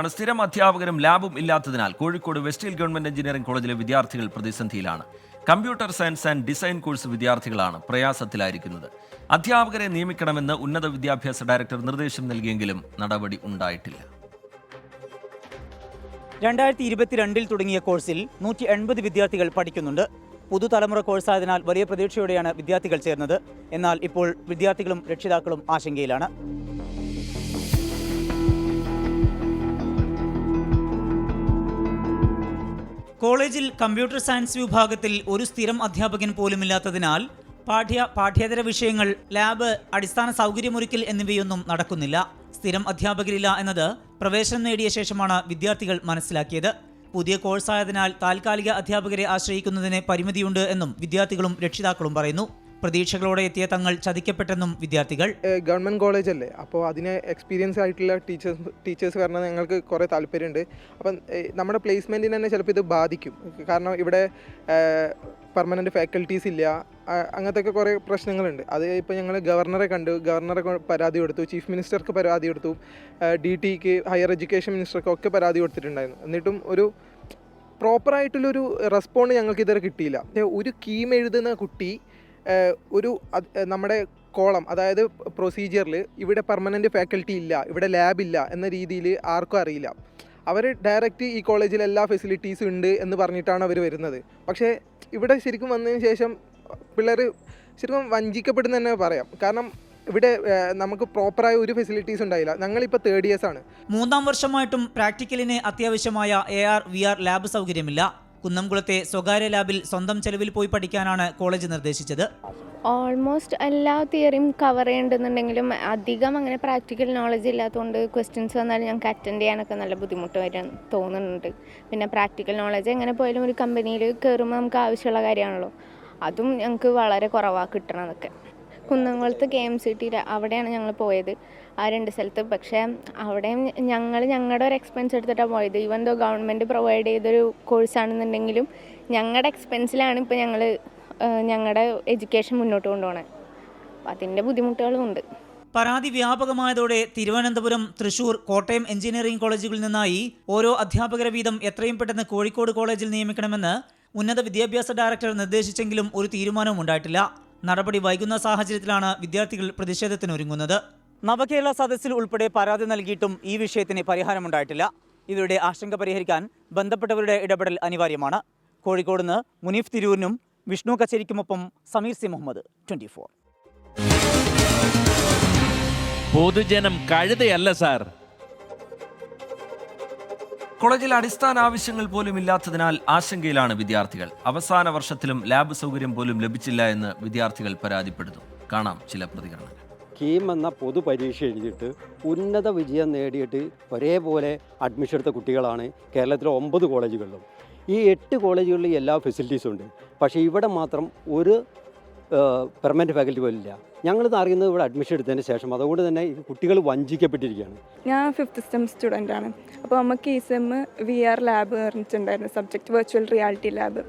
ആണ്. സ്ഥിരം അധ്യാപകരും ലാബും ഇല്ലാത്തതിനാൽ Kozhikode West Hill government engineering കോളേജിലെ വിദ്യാർത്ഥികൾ പ്രതിസന്ധിയിലാണ്. Computer science and design course വിദ്യാർത്ഥികളാണ് പ്രയാസത്തിലായിരിക്കുന്നത്. അധ്യാപകരെ നിയമിക്കണമെന്ന് ഉന്നത വിദ്യാഭ്യാസ ഡയറക്ടർ നിർദ്ദേശം നൽകിയെങ്കിലും നടപടി ഉണ്ടായിട്ടില്ല. രണ്ടായിരത്തി ഇരുപത്തിരണ്ടിൽ തുടങ്ങിയ കോഴ്സിൽ നൂറ്റി എൺപത് വിദ്യാർത്ഥികൾ പഠിക്കുന്നുണ്ട്. പുതുതലമുറ കോഴ്സായതിനാൽ വലിയ പ്രതീക്ഷയോടെയാണ് വിദ്യാർത്ഥികൾ ചേർന്നത്. എന്നാൽ ഇപ്പോൾ വിദ്യാർത്ഥികളും രക്ഷിതാക്കളും ആശങ്കയിലാണ്. കോളേജിൽ കമ്പ്യൂട്ടർ സയൻസ് വിഭാഗത്തിൽ ഒരു സ്ഥിരം അധ്യാപകൻ പോലുമില്ലാത്തതിനാൽ പാഠ്യ പാഠ്യേതര വിഷയങ്ങൾ ലാബ് അടിസ്ഥാന സൗകര്യമൊരുക്കൽ എന്നിവയൊന്നും നടക്കുന്നില്ല. സ്ഥിരം അധ്യാപകരില്ല എന്നത് പ്രവേശനം നേടിയ ശേഷമാണ് വിദ്യാർത്ഥികൾ മനസ്സിലാക്കിയത്. പുതിയ കോഴ്സായതിനാൽ താൽക്കാലിക അധ്യാപകരെ ആശ്രയിക്കുന്നതിന് പരിമിതിയുണ്ട് എന്നും വിദ്യാർത്ഥികളും രക്ഷിതാക്കളും പറയുന്നു. പ്രതീക്ഷകളോടെ എത്തിയ തങ്ങൾ ചതിക്കപ്പെട്ടെന്നും വിദ്യാർത്ഥികൾ ഗവൺമെന്റ് കോളേജ് അല്ലേ അപ്പോൾ അതിന് എക്സ്പീരിയൻസ് ആയിട്ടുള്ള ടീച്ചേഴ്സ് ടീച്ചേഴ്സ് കാരണം ഞങ്ങൾക്ക് കുറേ താല്പര്യമുണ്ട്. അപ്പം നമ്മുടെ പ്ലേസ്മെന്റിന് തന്നെ ചിലപ്പോൾ ഇത് ബാധിക്കും. കാരണം ഇവിടെ പെർമനന്റ് ഫാക്കൽറ്റീസ് ഇല്ല. അങ്ങനത്തെ ഒക്കെ കുറേ പ്രശ്നങ്ങളുണ്ട്. അത് ഇപ്പോൾ ഞങ്ങൾ ഗവർണറെ കണ്ടു. ഗവർണറെ പരാതി കൊടുത്തു. ചീഫ് മിനിസ്റ്റർക്ക് പരാതി കൊടുത്തു. ഡി ടിക്ക് ഹയർ എഡ്യൂക്കേഷൻ മിനിസ്റ്റർക്ക് ഒക്കെ പരാതി കൊടുത്തിട്ടുണ്ടായിരുന്നു. എന്നിട്ടും ഒരു പ്രോപ്പറായിട്ടുള്ളൊരു റെസ്പോണ്ട് ഞങ്ങൾക്ക് ഇതുവരെ കിട്ടിയില്ല. ഒരു കീം എഴുതുന്ന കുട്ടി ഒരു നമ്മുടെ കോളം അതായത് പ്രൊസീജിയറിൽ ഇവിടെ പെർമനന്റ് ഫാക്കൽറ്റി ഇല്ല ഇവിടെ ലാബ് ഇല്ല എന്ന രീതിയിൽ ആർക്കും അറിയില്ല. അവർ ഡയറക്റ്റ് ഈ കോളേജിൽ എല്ലാ ഫെസിലിറ്റീസും ഉണ്ട് എന്ന് പറഞ്ഞിട്ടാണ് അവർ വരുന്നത്. പക്ഷേ ഇവിടെ ശരിക്കും വന്നതിന് ശേഷം പിള്ളേർ ശരിക്കും വഞ്ചിക്കപ്പെടുന്ന തന്നെ പറയാം. കാരണം ഇവിടെ നമുക്ക് പ്രോപ്പറായ ഒരു ഫെസിലിറ്റീസ് ഉണ്ടായില്ല. ഞങ്ങളിപ്പോൾ തേർഡ് ഇയേഴ്സ് ആണ്. മൂന്നാം വർഷമായിട്ടും പ്രാക്ടിക്കലിന് അത്യാവശ്യമായ A R V R lab സൗകര്യമില്ല. കുന്നംകുളത്തെ സ്വകാര്യ ലാബിൽ സ്വന്തം ചെലവിൽ പോയി പഠിക്കാനാണ് കോളേജ് നിർദ്ദേശിച്ചത്. ഓൾമോസ്റ്റ് എല്ലാ തിയറിയും കവർ ചെയ്യേണ്ടെന്നുണ്ടെങ്കിലും അധികം അങ്ങനെ പ്രാക്ടിക്കൽ നോളജ് ഇല്ലാത്തതുകൊണ്ട് ക്വസ്റ്റ്യൻസ് വന്നാൽ ഞങ്ങൾക്ക് അറ്റൻഡ് ചെയ്യാനൊക്കെ നല്ല ബുദ്ധിമുട്ട് വരാൻ തോന്നുന്നുണ്ട്. പിന്നെ പ്രാക്ടിക്കൽ നോളജ് എങ്ങനെ പോയാലും ഒരു കമ്പനിയിൽ കയറുമ്പോൾ നമുക്ക് ആവശ്യമുള്ള കാര്യമാണല്ലോ. അതും ഞങ്ങൾക്ക് വളരെ കുറവാണ് കിട്ടണതൊക്കെ. കുന്നംകുളത്ത് കെ എം സി ടി അവിടെയാണ് ഞങ്ങൾ പോയത് ആ രണ്ട് സ്ഥലത്ത്. പക്ഷേ അവിടെയും ഞങ്ങൾ ഞങ്ങളുടെ ഒരു എക്സ്പെൻസ് എടുത്തിട്ടാണ് പോയത്. ഈവൻ ദോ ഗവൺമെന്റ് പ്രൊവൈഡ് ചെയ്തൊരു കോഴ്സാണെന്നുണ്ടെങ്കിലും ഞങ്ങളുടെ എക്സ്പെൻസിലാണ് ഇപ്പോൾ ഞങ്ങൾ ഞങ്ങളുടെ എഡ്യൂക്കേഷൻ മുന്നോട്ട് കൊണ്ടുപോകണത് അപ്പോൾ അതിന്റെ ബുദ്ധിമുട്ടുകളും ഉണ്ട്. പരാതി വ്യാപകമായതോടെ തിരുവനന്തപുരം തൃശൂർ കോട്ടയം എഞ്ചിനീയറിംഗ് കോളേജുകളിൽ നിന്നായി ഓരോ അധ്യാപകരെ വീതം എത്രയും പെട്ടെന്ന് കോഴിക്കോട് കോളേജിൽ നിയമിക്കണമെന്ന് ഉന്നത വിദ്യാഭ്യാസ ഡയറക്ടർ നിർദ്ദേശിച്ചെങ്കിലും ഒരു തീരുമാനവും ഉണ്ടായിട്ടില്ല. നടപടി വൈകുന്ന സാഹചര്യത്തിലാണ് വിദ്യാർത്ഥികൾ പ്രതിഷേധത്തിനൊരുങ്ങുന്നത്. നവകേരള സദസ്സിൽ ഉൾപ്പെടെ പരാതി നൽകിയിട്ടും ഈ വിഷയത്തിന് പരിഹാരമുണ്ടായിട്ടില്ല. ഇവരുടെ ആശങ്ക പരിഹരിക്കാൻ ബന്ധപ്പെട്ടവരുടെ ഇടപെടൽ അനിവാര്യമാണ്. കോഴിക്കോട് നിന്ന് മുനീഫ് തിരൂരിനും വിഷ്ണു കച്ചേരിക്കുമൊപ്പം സമീർ സി മുഹമ്മദ് ട്വന്റി പൊതുജനം കഴുതയല്ല സാർ. കോളേജിൽ അടിസ്ഥാന ആവശ്യങ്ങൾ പോലും ഇല്ലാത്തതിനാൽ ആശങ്കയിലാണ് വിദ്യാർത്ഥികൾ. അവസാന വർഷത്തിലും ലാബ് സൗകര്യം പോലും ലഭിച്ചില്ല എന്ന് വിദ്യാർത്ഥികൾ പരാതിപ്പെടുന്നു. കാണാം ചില പ്രതികരണങ്ങൾ. കീം എന്ന പൊതുപരീക്ഷ എഴുതിയിട്ട് ഉന്നത വിജയം നേടിയിട്ട് ഒരേപോലെ അഡ്മിഷൻ എടുത്ത കുട്ടികളാണ് കേരളത്തിലെ ഒമ്പത് കോളേജുകളിലും. ഈ എട്ട് കോളേജുകളിൽ എല്ലാ ഫെസിലിറ്റീസും ഉണ്ട്. പക്ഷേ ഇവിടെ മാത്രം ഒരു പെർമനന്റ് ഫാക്കൽറ്റി ഇല്ല. ഞങ്ങളിത് അറിയുന്നത് ഇവിടെ അഡ്മിഷൻ എടുത്തതിന് ശേഷം. അതുകൊണ്ട് തന്നെ ഈ കുട്ടികൾ വഞ്ചിക്കപ്പെട്ടിരിക്കുകയാണ്. ഞാൻ ഫിഫ്ത്ത് സെം സ്റ്റുഡന്റ് ആണ്. അപ്പോൾ നമുക്ക് ഈ സെം വി ആർ ലാബ് പറഞ്ഞിട്ടുണ്ടായിരുന്നു. സബ്ജക്റ്റ് വെർച്വൽ റിയാലിറ്റി ലാബ്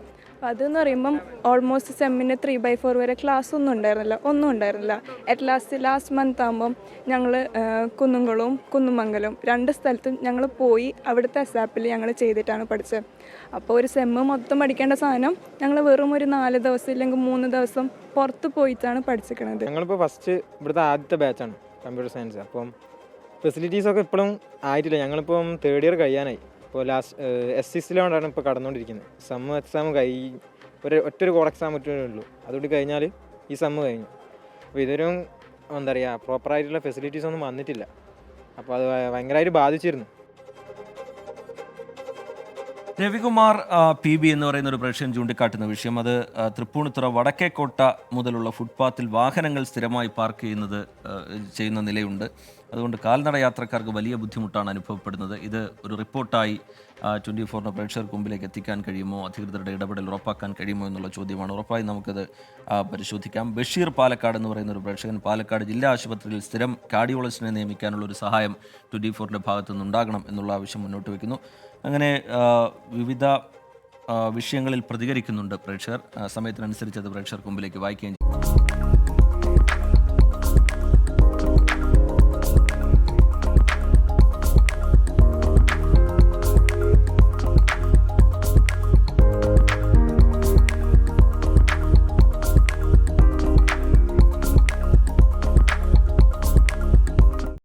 അതെന്ന് പറയുമ്പം ഓൾമോസ്റ്റ് സെമ്മിന് ത്രീ ബൈ ഫോർ വരെ ക്ലാസ് ഒന്നും ഉണ്ടായിരുന്നില്ല. ഒന്നും ഉണ്ടായിരുന്നില്ല. അറ്റ് ലാസ്റ്റ് ലാസ്റ്റ് മന്ത് ആകുമ്പം ഞങ്ങൾ കുന്നുംകുളവും കുന്നുമംഗലവും രണ്ട് സ്ഥലത്തും ഞങ്ങൾ പോയി അവിടുത്തെ അസാപ്പിൽ ഞങ്ങൾ ചെയ്തിട്ടാണ് പഠിച്ചത് അപ്പോൾ ഒരു സെമ്മ് മൊത്തം പഠിക്കേണ്ട സാധനം ഞങ്ങൾ വെറും ഒരു നാല് ദിവസം ഇല്ലെങ്കിൽ മൂന്ന് ദിവസം പുറത്ത് പോയിട്ടാണ് പഠിച്ചിരിക്കണത് ഞങ്ങളിപ്പോൾ ഫസ്റ്റ് ഇവിടുത്തെ ആദ്യത്തെ ബാച്ചാണ് കമ്പ്യൂട്ടർ സയൻസ് അപ്പം ഫെസിലിറ്റീസൊക്കെ ഇപ്പോഴും ആയിട്ടില്ല. ഞങ്ങളിപ്പം തേർഡ് ഇയർ കഴിയാനായി. ഇപ്പോൾ ലാസ്റ്റ് എസ് സി ഇപ്പോൾ കടന്നുകൊണ്ടിരിക്കുന്നത്. സമ്മ എക്സാം കൈ ഒരു ഒറ്റൊരു കോഡ് എക്സാം മറ്റേ ഉള്ളൂ. അതുകൊണ്ട് കഴിഞ്ഞാൽ ഈ സമ്മ കഴിഞ്ഞു. അപ്പോൾ ഇതൊരും എന്താ പറയുക പ്രോപ്പറായിട്ടുള്ള ഫെസിലിറ്റീസ് ഒന്നും വന്നിട്ടില്ല. അപ്പോൾ അത് ഭയങ്കരമായിട്ട് ബാധിച്ചിരുന്നു. രവികുമാർ പി ബി എന്ന് പറയുന്ന ഒരു പ്രേക്ഷകൻ ചൂണ്ടിക്കാട്ടുന്ന വിഷയം അത് തൃപ്പൂണിത്തുറ വടക്കേക്കോട്ട മുതലുള്ള ഫുട്പാത്തിൽ വാഹനങ്ങൾ സ്ഥിരമായി പാർക്ക് ചെയ്യുന്നത് ചെയ്യുന്ന നിലയുണ്ട്. അതുകൊണ്ട് കാൽനട യാത്രക്കാർക്ക് വലിയ ബുദ്ധിമുട്ടാണ് അനുഭവപ്പെടുന്നത്. ഇത് ഒരു റിപ്പോർട്ടായി ട്വന്റി ഫോറിന് പ്രേക്ഷകർക്ക് മുമ്പിലേക്ക് എത്തിക്കാൻ കഴിയുമോ? അധികൃതരുടെ ഇടപെടൽ ഉറപ്പാക്കാൻ കഴിയുമോ എന്നുള്ള ചോദ്യമാണ്. ഉറപ്പായി നമുക്കത് പരിശോധിക്കാം. ബഷീർ പാലക്കാട് എന്ന് പറയുന്ന ഒരു പ്രേക്ഷകൻ പാലക്കാട് ജില്ലാ ആശുപത്രിയിൽ സ്ഥിരം കാർഡിയോളജിസ്റ്റിനെ നിയമിക്കാനുള്ള ഒരു സഹായം ട്വന്റി ഫോറിന്റെ ഭാഗത്തു നിന്നുണ്ടാകണം എന്നുള്ള ആവശ്യം മുന്നോട്ട് വയ്ക്കുന്നു അങ്ങനെ വിവിധ വിഷയങ്ങളിൽ പ്രതികരിക്കുന്നുണ്ട് പ്രേക്ഷകർ. സമയത്തിനനുസരിച്ച് അത് പ്രേക്ഷകർക്ക് മുമ്പിലേക്ക് വായിക്കുകയും